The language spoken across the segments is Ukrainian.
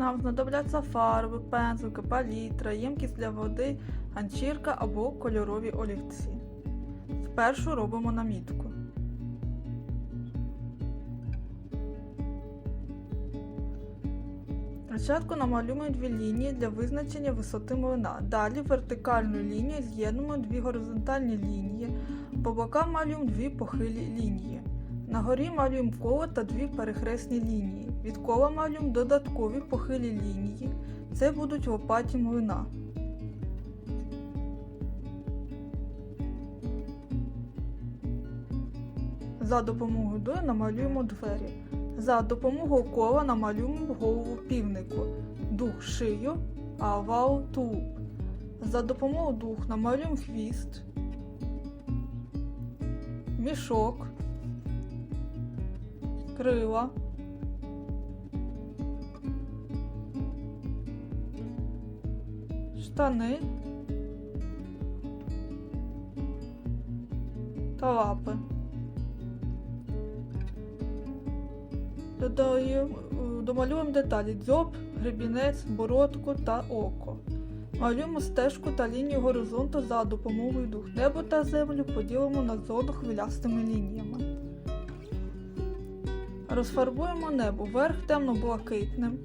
нам знадобляться фарби, пензлики, палітра, ємкість для води, ганчірка або кольорові олівці. Спершу робимо намітку. Спочатку намалюємо дві лінії для визначення висоти млина. Далі вертикальною лінією з'єднуємо дві горизонтальні лінії. По бокам малюємо дві похилі лінії. На горі малюємо коло та дві перехресні лінії. Від кола малюємо додаткові похилі лінії. Це будуть лопаті млина. За допомогою дою намалюємо двері. За допомогою кола намалюємо голову півнику, дух шию, а овал. За допомогою дух намалюємо хвіст, мішок, крила, штани та лапи. Додаємо, домалюємо деталі дзьоб, гребінець, бородку та око. Малюємо стежку та лінію горизонту за допомогою дух. Небо та землю поділимо на зону хвилястими лініями. Розфарбуємо небо верх темно-блакитним.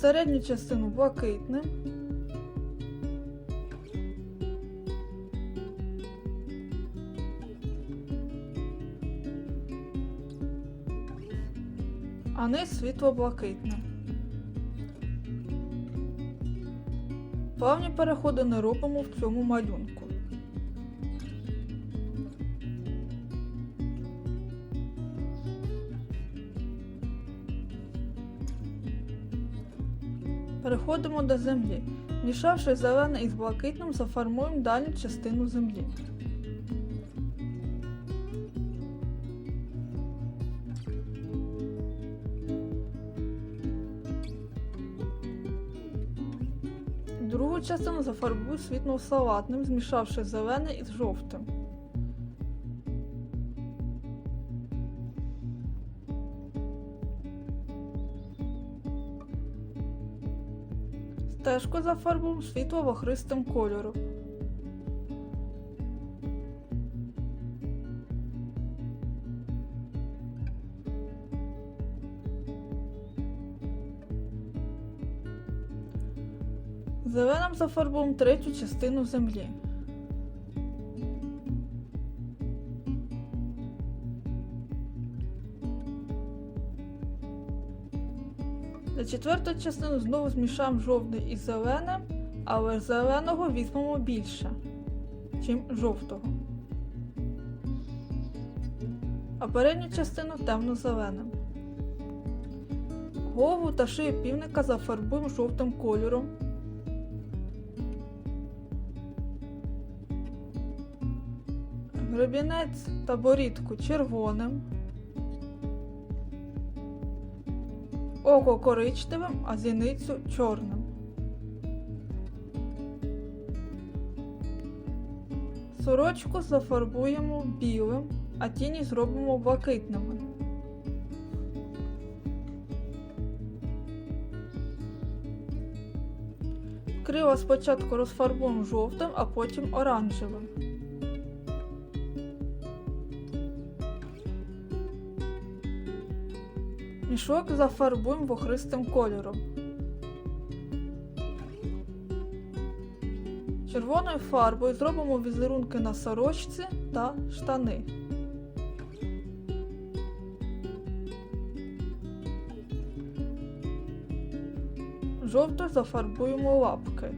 Середню частину блакитним. а низ світло-блакитним. Плавні переходи не робимо в цьому малюнку. Переходимо до землі. Мішавши зелене із блакитним, зафармуємо дальню частину землі. Другу частину зафарбую світло-салатним, змішавши зелене із жовтим. Стежку зафарбуємо світло-вохристим кольором. Зеленим зафарбуємо третю частину землі. Для четвертої частини знову змішаємо жовтий із зеленим, але зеленого візьмемо більше, чим жовтого. А передню частину темно-зеленим. Голову та шию півника зафарбуємо жовтим кольором. Гребінець та борідку червоним, око коричневим, а зіницю чорним. Сорочку зафарбуємо білим, а тіні зробимо блакитними. Крила спочатку розфарбуємо жовтим, а потім оранжевим. Мішок зафарбуємо вохристим кольором. Червоною фарбою зробимо візерунки на сорочці та штани. Жовто зафарбуємо лапки.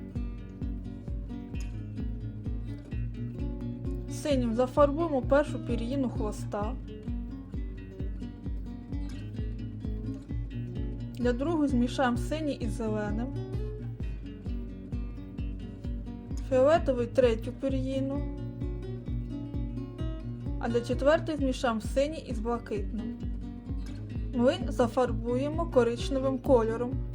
Синім зафарбуємо першу пір'їну хвоста. Для другої змішаємо синій із зеленим, фіолетовий третю пір'їну, а для четвертої змішаємо синій із блакитним. Млин зафарбуємо коричневим кольором.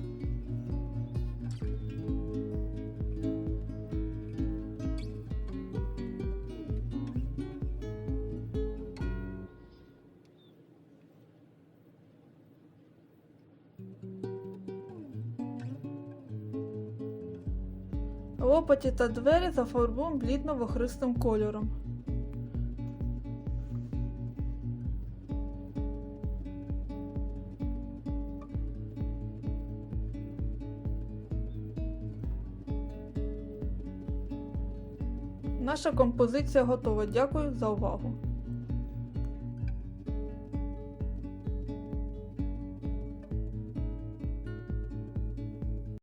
Лопаті та двері зафарбуємо блідно-вохристим кольором. Наша композиція готова. Дякую за увагу.